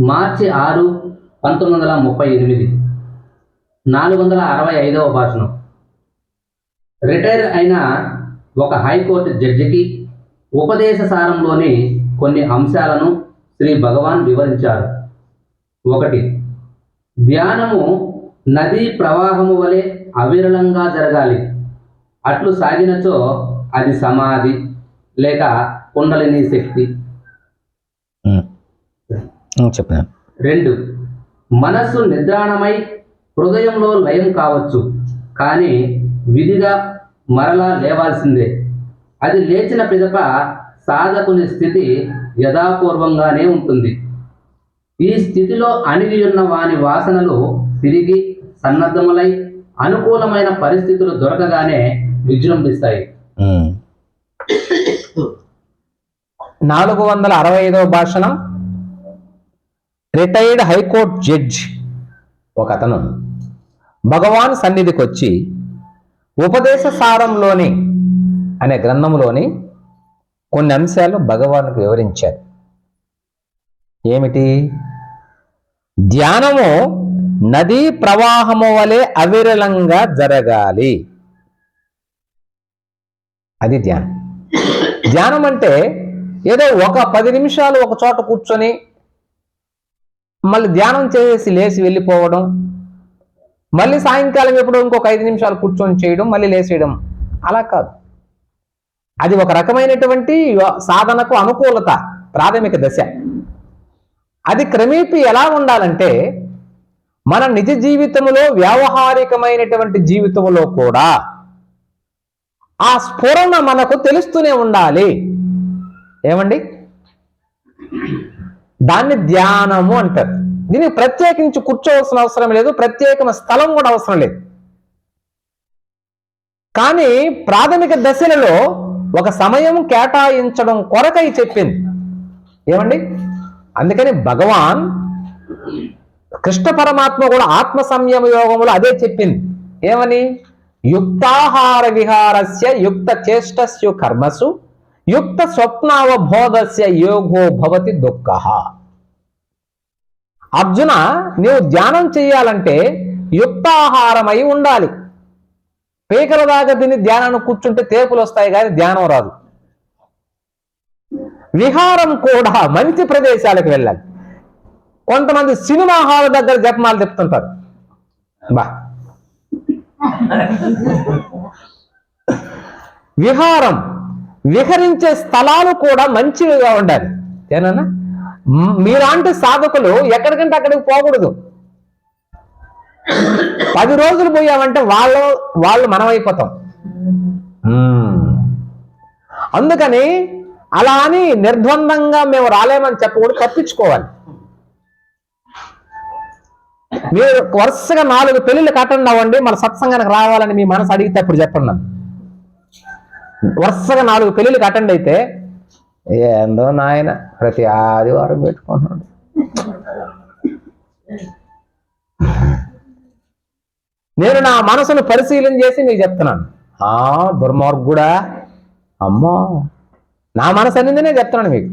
మార్చి ఆరు పంతొమ్మిది వందల ముప్పై ఎనిమిది. నాలుగు వందల అరవై ఐదవ భాషణం. రిటైర్ అయిన ఒక హైకోర్టు జడ్జికి ఉపదేశ సారంలోని కొన్ని అంశాలను శ్రీ భగవాన్ వివరించారు. ఒకటి ధ్యానము నదీ ప్రవాహము వలె అవిరళంగా జరగాలి. అట్లు సాగినచో అది సమాధి లేక కుండలిని శక్తి. చెప్పినాను రెండు మనస్సు నిద్రాణమై హృదయంలో లయం కావచ్చు కానీ విధిగా మరలా లేవాల్సిందే. అది లేచిన పిదప సాధకుని స్థితి యథాపూర్వంగానే ఉంటుంది. ఈ స్థితిలో అణిగి ఉన్న వాని వాసనలు తిరిగి సన్నద్ధములై అనుకూలమైన పరిస్థితులు దొరకగానే విజృంభిస్తాయి. నాలుగు వందల అరవై ఐదవ భాషణం రిటైర్డ్ హైకోర్టు జడ్జ్ ఒక అతను భగవాన్ సన్నిధికి వచ్చి ఉపదేశ సారంలోని అనే గ్రంథంలోని కొన్ని అంశాలు భగవాన్కు వివరించారు ఏమిటి? ధ్యానము నదీ ప్రవాహము వలె అవిరళంగా జరగాలి. అది ధ్యానం. ధ్యానం అంటే ఏదో ఒక పది నిమిషాలు ఒక చోట కూర్చొని మళ్ళీ ధ్యానం చేసి లేచి వెళ్ళిపోవడం మళ్ళీ సాయంకాలం ఎప్పుడో ఇంకొక ఐదు నిమిషాలు కూర్చొని చేయడం మళ్ళీ లేచేయడం. అలా కాదు. అది ఒక రకమైనటువంటి సాధనకు అనుకూలత ప్రాథమిక దశ. అది క్రమేపీ ఎలా ఉండాలంటే మన నిజ జీవితంలో వ్యావహారికమైనటువంటి జీవితంలో కూడా ఆ స్ఫురణ మనకు తెలుస్తూనే ఉండాలి. ఏమండి? దాన్ని ధ్యానము అంటారు. దీనికి ప్రత్యేకించి కూర్చోవలసిన అవసరం లేదు ప్రత్యేకమైన స్థలం కూడా అవసరం లేదు. కానీ ప్రాథమిక దశలలో ఒక సమయం కేటాయించడం కొరకై చెప్పింది. ఏమండి? అందుకని భగవాన్ కృష్ణ పరమాత్మ కూడా ఆత్మ సంయమ యోగంలో అదే చెప్పింది. ఏమని? యుక్తాహార విహారస్య యుక్త చేష్టస్యు కర్మసు యుక్త స్వప్నావబోధస్య యోగో భవతి దుఃఖ. అర్జున నీవు ధ్యానం చేయాలంటే యుక్తాహారమై ఉండాలి. పేకల దాకా తిని ధ్యానాన్ని కూర్చుంటే తేపులు వస్తాయి కానీ ధ్యానం రాదు. విహారం కూడా మంచి ప్రదేశాలకు వెళ్ళాలి. కొంతమంది సినిమా హాల్ దగ్గర జపమాలు చెప్తుంటారు. బా. విహారం విహరించే స్థలాలు కూడా మంచివిగా ఉండాలి. ఏనన్నా మ్, మీలాంటి సాధకులు ఎక్కడికంటే అక్కడికి పోకూడదు. పది రోజులు పోయామంటే వాళ్ళు వాళ్ళు మనం అయిపోతాం అందుకని అలా అని నిర్ద్వందంగా మేము రాలేమని చెప్పకూడదు తప్పించుకోవాలి. మీరు వరుసగా నాలుగు పెళ్ళిళ్ళు కట్టండి అవ్వండి మన సత్సంగానికి రావాలని మీ మనసు అడిగితే అప్పుడు చెప్పండి వరుసగా నాలుగు పెళ్ళిళ్ళు అటెండ్ అయితే ఏందో నాయన ప్రతి ఆదివారం పెట్టుకుంటున్నాడు. నేను నా మనసును పరిశీలన చేసి మీకు చెప్తున్నాను. ఆ దుర్మార్గుడా అమ్మో నా మనసు అనింది నేను చెప్తున్నాను మీకు.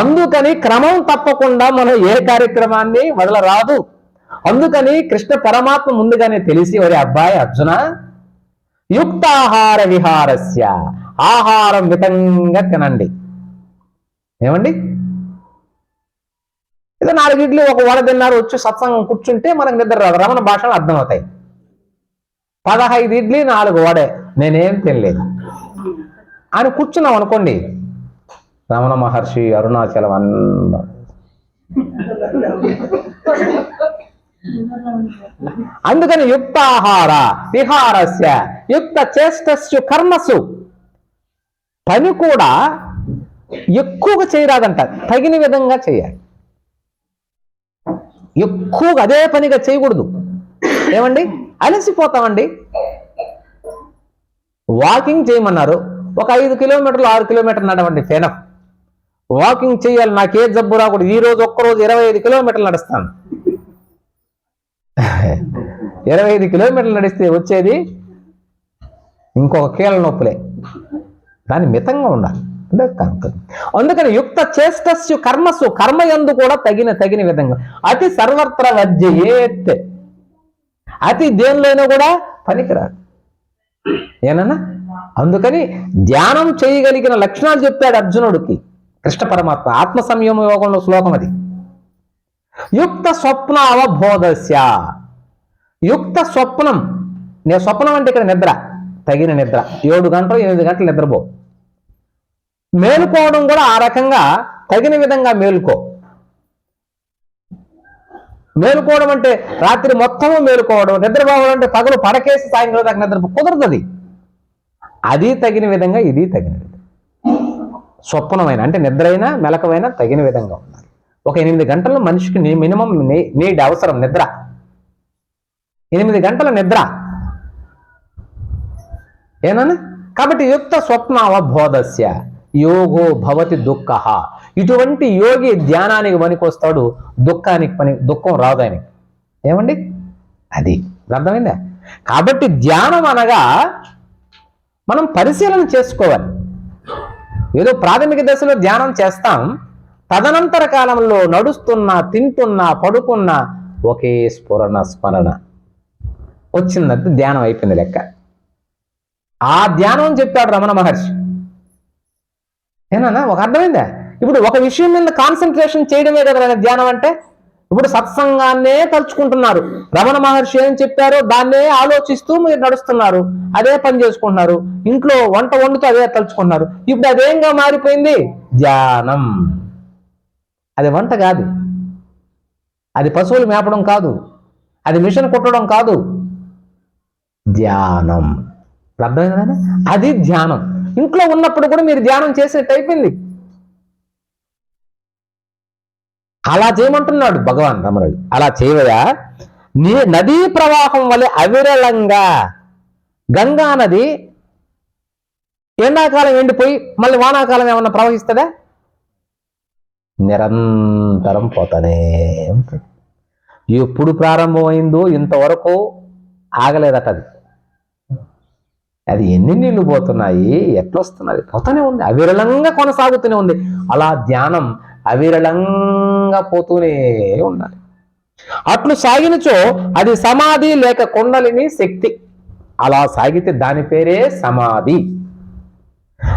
అందుకని క్రమం తప్పకుండా మనం ఏ కార్యక్రమాన్ని వదలరాదు. అందుకని కృష్ణ పరమాత్మ ముందుగానే తెలిసి ఒరే అబ్బాయి అర్జున యుక్తాహార విహారస్య ఆహారం మితంగా తినండి. ఏమండి? ఏదో నాలుగు ఇడ్లీ ఒక వడ తిన్నారు వచ్చి సత్సంగం కూర్చుంటే మనకు నిద్ర రాదు. రమణ భాషలు అర్థమవుతాయి. పదహైదు ఇడ్లీ నాలుగు వడే. నేనేం తినలేదు. అని కూర్చున్నాం అనుకోండి. రమణ మహర్షి అరుణాచలం అందరూ. అందుకని యుక్తాహార విహారస్య యుక్త చేష్టస్సు కర్మసు పని కూడా ఎక్కువగా చేయరాదంట. తగిన విధంగా చేయాలి. ఎక్కువగా అదే పనిగా చేయకూడదు. ఏమండి? అలసిపోతామండి. వాకింగ్ చేయమన్నారు. ఒక ఐదు కిలోమీటర్లు ఆరు కిలోమీటర్లు నడవండి ఫెనఫ్. వాకింగ్ చేయాలి. నాకే జబ్బు రాకూడదు. ఈ రోజు ఒక్కరోజు ఇరవై ఐదు కిలోమీటర్లు నడుస్తాను. ఇరవై ఐదు కిలోమీటర్లు నడిస్తే వచ్చేది ఇంకొక కీళ్ళ నొప్పులే. దాన్ని మితంగా ఉండాలి. అంటే కనుక. అందుకని యుక్త చేష్టస్సు కర్మస్సు కర్మ యందు కూడా తగిన తగిన విధంగా. అతి సర్వత్ర వజ్జయేత్ అతి దేనిలోనూ కూడా పనికిరాదు. ఏనన్నా అందుకని ధ్యానం చేయగలిగిన లక్షణాలు చెప్పాడు అర్జునుడికి. కృష్ణ పరమాత్మ ఆత్మ సంయమ యోగంలో శ్లోకం అది. యుక్త స్వప్న అవబోధస్య యుక్త స్వప్నం. నే స్వప్నం అంటే ఇక్కడ నిద్ర. తగిన నిద్ర. ఏడు గంటలు ఎనిమిది గంటలు నిద్రపో. మేలుకోవడం కూడా ఆ రకంగా తగిన విధంగా మేలుకో. మేలుకోవడం అంటే రాత్రి మొత్తము మేలుకోవడం. నిద్రపోవడం అంటే పగలు పడకేసి సాయంత్రం దాకా నిద్ర కుదరదు అది తగిన విధంగా ఇది తగిన విధంగా. స్వప్నమైన అంటే నిద్రైనా మెలకమైన తగిన విధంగా ఉండాలి. ఒక ఎనిమిది గంటలు మనిషికి మినిమం నీడ్ అవసరం నిద్ర. ఎనిమిది గంటల నిద్ర. ఏనని? కాబట్టి యుక్త స్వప్న అవబోధస్య యోగో భవతి దుఃఖ. ఇటువంటి యోగి ధ్యానానికి పనికొస్తాడు దుఃఖానికి పని దుఃఖం రాదు ఆయనకి. ఏమండి? అది అర్థమైందా? కాబట్టి ధ్యానం అనగా మనం పరిశీలన చేసుకోవాలి. ఏదో ప్రాథమిక దశలో ధ్యానం చేస్తాం తదనంతర కాలంలో నడుస్తున్నా తింటున్నా పడుకున్నా ఒకే స్ఫురణ స్మరణ. వచ్చిందంటే ధ్యానం అయిపోయింది లెక్క. ఆ ధ్యానం అని చెప్పాడు రమణ మహర్షి. ఏనా ఒక అర్థమైందా? ఇప్పుడు ఒక విషయం మీద కాన్సన్ట్రేషన్ చేయడమే కదా ధ్యానం అంటే. ఇప్పుడు సత్సంగాన్నే తలుచుకుంటున్నారు. రమణ మహర్షి ఏం చెప్పారో దాన్నే ఆలోచిస్తూ మీరు నడుస్తున్నారు. అదే పని చేసుకుంటున్నారు. ఇంట్లో వంట వండుతూ అదే తలుచుకుంటున్నారు. ఇప్పుడు అదేంగా మారిపోయింది? ధ్యానం. అది వంట కాదు. అది పశువులు మేపడం కాదు. అది మిషన్ కుట్టడం కాదు. ధ్యానం. అర్థమైంది అది ధ్యానం. ఇంట్లో ఉన్నప్పుడు కూడా మీరు ధ్యానం చేసినట్టు అయిపోయింది. అలా చేయమంటున్నాడు భగవాన్ రమణుడు అలా చేయవయా? నీ నదీ ప్రవాహం వలె అవిరళంగా గంగా నది ఎండాకాలం ఎండిపోయి మళ్ళీ వానాకాలం ఏమన్నా ప్రవహిస్తుందా? నిరంతరం పోతానే ఉంటుంది. ఎప్పుడు ప్రారంభమైందో ఇంతవరకు ఆగలేదట అది. అది ఎన్ని నీళ్ళు పోతున్నాయి? ఎట్లొస్తున్నది? పోతూనే ఉంది. అవిరళంగా కొనసాగుతూనే ఉంది. అలా ధ్యానం అవిరళంగా పోతూనే ఉండాలి. అట్లు సాగినచో అది సమాధి లేక కుండలిని శక్తి. అలా సాగితే దాని పేరే సమాధి.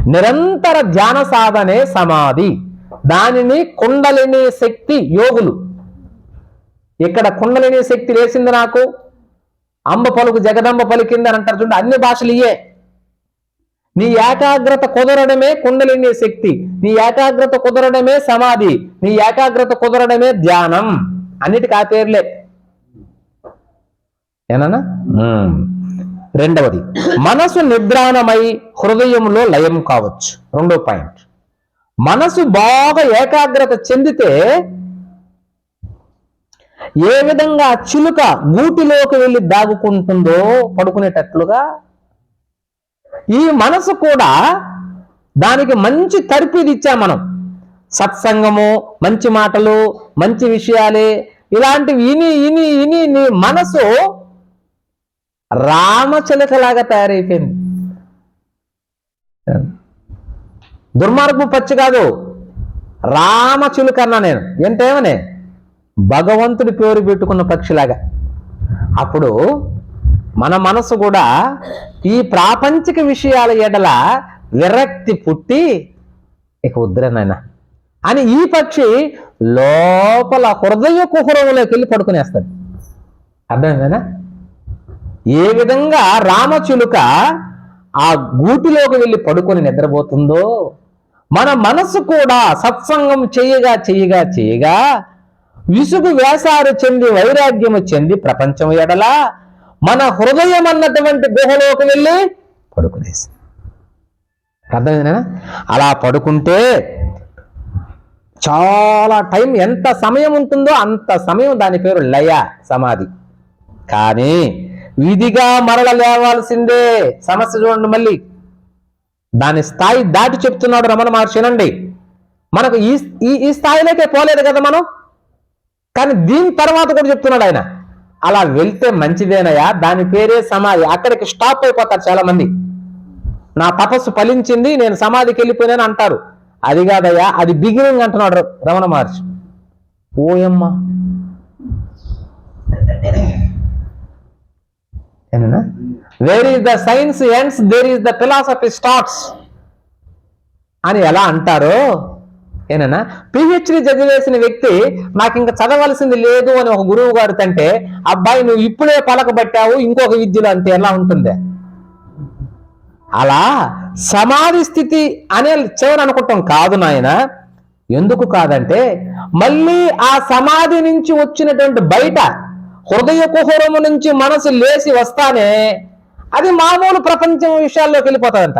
నిరంతర ధ్యాన సాధనే సమాధి. దానిని కుండలిని శక్తి యోగులు. ఇక్కడ కుండలిని శక్తి లేచింది నాకు. అంబ పలుకు జగదంబ పలికింది అని అంటారు చూడండి అన్ని భాషలు ఇయే నీ ఏకాగ్రత కుదరడమే కుండలిని శక్తి నీ ఏకాగ్రత కుదరడమే సమాధి నీ ఏకాగ్రత కుదరడమే ధ్యానం. అన్నిటికీ ఆ పేర్లే. ఉమ్. రెండవది మనసు నిద్రాణమై హృదయంలో లయం కావచ్చు. రెండో పాయింట్ మనసు బాగా ఏకాగ్రత చెందితే ఏ విధంగా చిలుక గూటిలోకి వెళ్ళి దాగుకుంటుందో పడుకునేటట్లుగా ఈ మనసు కూడా దానికి మంచి తర్ఫీదు ఇచ్చా మనం. సత్సంగము మంచి మాటలు మంచి విషయాలే ఇలాంటివి ఇని ఇని ఇని నీ మనసు రామచిలకలాగా తయారైపోయింది. దుర్మార్గు పచ్చి కాదు రామచిలుక అన్నా నేను. ఏంటేమనే? భగవంతుడి పేరు పెట్టుకున్న పక్షిలాగా. అప్పుడు మన మనసు కూడా ఈ ప్రాపంచిక విషయాల ఎడల విరక్తి పుట్టి ఇక వద్దురేనాయన అని ఈ పక్షి లోపల హృదయ కుహరంలోకి వెళ్ళి పడుకునేస్తాడు అర్థమైందేనా? ఏ విధంగా రామచిలుక ఆ గూటిలోకి వెళ్ళి పడుకొని నిద్రపోతుందో మన మనసు కూడా సత్సంగం చేయగా చేయగా చేయగా విసుగు వేసారు చెంది వైరాగ్యము చెంది ప్రపంచం ఎడల మన హృదయం అన్నటువంటి గుహలోకి వెళ్ళి పడుకునేసి అర్థమైందా? అలా పడుకుంటే చాలా టైం ఎంత సమయం ఉంటుందో అంత సమయం దాని పేరు లయ సమాధి. కానీ విధిగా మరల లేవాల్సిందే. సమస్య చూడండి మళ్ళీ. దాని స్థాయి దాటి చెప్తున్నాడు రమణ మహర్షి వినండి. మనకు ఈ ఈ- ఈ స్థాయిలోకే పోలేదు కదా మనం? కానీ దీని తర్వాత కూడా చెప్తున్నాడు ఆయన. అలా వెళ్తే మంచిదేనయా దాని పేరే సమాధి. అక్కడికి స్టాప్ అయిపోతారు చాలా మంది నా తపస్సు ఫలించింది నేను సమాధికి వెళ్ళిపోయానని అంటారు. అది కాదయ్యా అది బిగినింగ్ అంటున్నాడు రమణ మహర్షి. ఓయమ్మ. Where is the science ends there is the philosophy starts అని ఎలా అంటారో ఏనన్నా? పిహెచ్డి చదివేసిన వ్యక్తి నాకు ఇంకా చదవలసింది లేదు అని ఒక గురువు గారు తంటే అబ్బాయి నువ్వు ఇప్పుడే పలకబట్టావు ఇంకొక విద్యలో అంటే ఎలా ఉంటుంది? అలా సమాధి స్థితి అనే చివరి అనుకుంటాం కాదు నాయన. ఎందుకు కాదంటే మళ్ళీ ఆ సమాధి నుంచి వచ్చినటువంటి బయట హృదయ కుహరము నుంచి మనసు లేచి వస్తానే అది మామూలు ప్రపంచం విషయాల్లోకి వెళ్ళిపోతుందంట.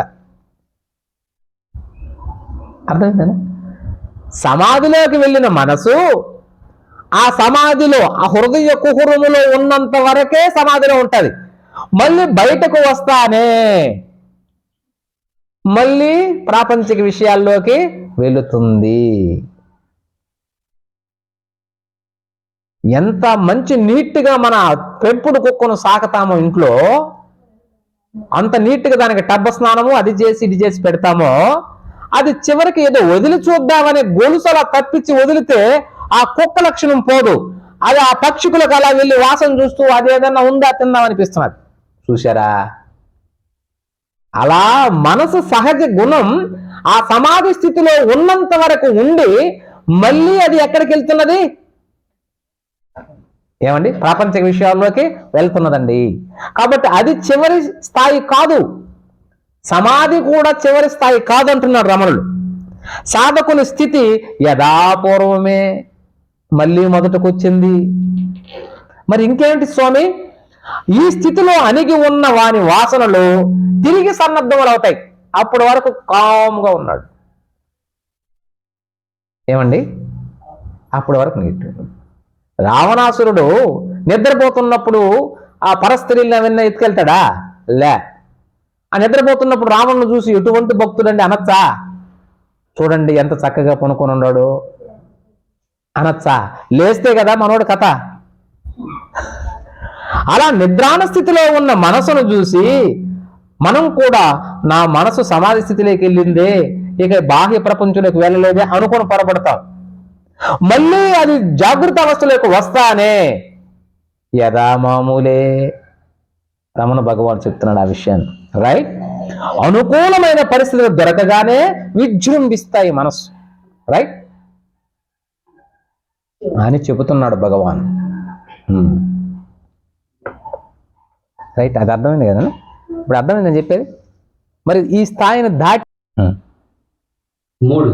అర్థమైందా? సమాధిలోకి వెళ్ళిన మనసు ఆ సమాధిలో ఆ హృదయ కుహురములో ఉన్నంత వరకే సమాధిలో ఉంటుంది. మళ్ళీ బయటకు వస్తానే మళ్ళీ ప్రాపంచిక విషయాల్లోకి వెళుతుంది. ఎంత మంచి నీట్గా మన పెంపుడు కుక్కను సాకుతామో ఇంట్లో అంత నీట్గా దానికి టబ్బ స్నానము అది చేసి ఇది చేసి పెడతామో అది చివరికి ఏదో వదిలి చూద్దామనే గొలుసలా తప్పించి వదిలితే ఆ కుక్క లక్షణం పోదు. అది ఆ పక్షికులకు అలా వెళ్ళి వాసన చూస్తూ అది ఏదన్నా ఉందా తిందాం అనిపిస్తున్నది. చూశారా? అలా మనసు సహజ గుణం ఆ సమాధి స్థితిలో ఉన్నంత వరకు ఉండి మళ్ళీ అది ఎక్కడికి వెళ్తున్నది? ఏమండి? ప్రాపంచిక విషయాల్లోకి వెళ్తున్నదండి. కాబట్టి అది చివరి స్థాయి కాదు. సమాధి కూడా చివరి స్థాయి కాదంటున్నాడు రమణుడు. సాధకుని స్థితి యథాపూర్వమే మళ్ళీ మొదటకొచ్చింది. మరి ఇంకేంటి స్వామి? ఈ స్థితిలో అణిగి ఉన్న వాని వాసనలు తిరిగి సన్నద్ధములు అవుతాయి. అప్పటి వరకు కామ్గా ఉన్నాడు. ఏమండి? అప్పటి వరకు నీట్ రావణాసురుడు నిద్రపోతున్నప్పుడు ఆ పరస్త్రీల్ని అవన్నీ ఎత్తుకెళ్తాడా? లే. ఆ నిద్రపోతున్నప్పుడు రావణ్ణి చూసి ఎటువంటి భక్తుడండి? అనొచ్చా? చూడండి ఎంత చక్కగా పనుకొని ఉన్నాడు. అనొచ్చా? లేస్తే కదా మనోడు కథ. అలా నిద్రాణ స్థితిలో ఉన్న మనసును చూసి మనం కూడా నా మనసు సమాధి స్థితిలోకి వెళ్ళిందే ఇక బాహ్య ప్రపంచంలోకి వెళ్ళలేదే అనుకుని పొరపడతాం. మళ్ళీ అది జాగ్రత్త అవస్థలోకి వస్తానే. యథా మామూలే. రమణ భగవాన్ చెప్తున్నాడు ఆ విషయాన్ని. రైట్ అనుకూలమైన పరిస్థితులు దొరకగానే విజృంభిస్తాయి మనసు రైట్ అని చెబుతున్నాడు భగవాన్. Hmm. రైట్ అది అర్థమైంది కదా? ఇప్పుడు అర్థమైంది నేను చెప్పేది? మరి ఈ స్థాయిని దాటి hmm. మూడు.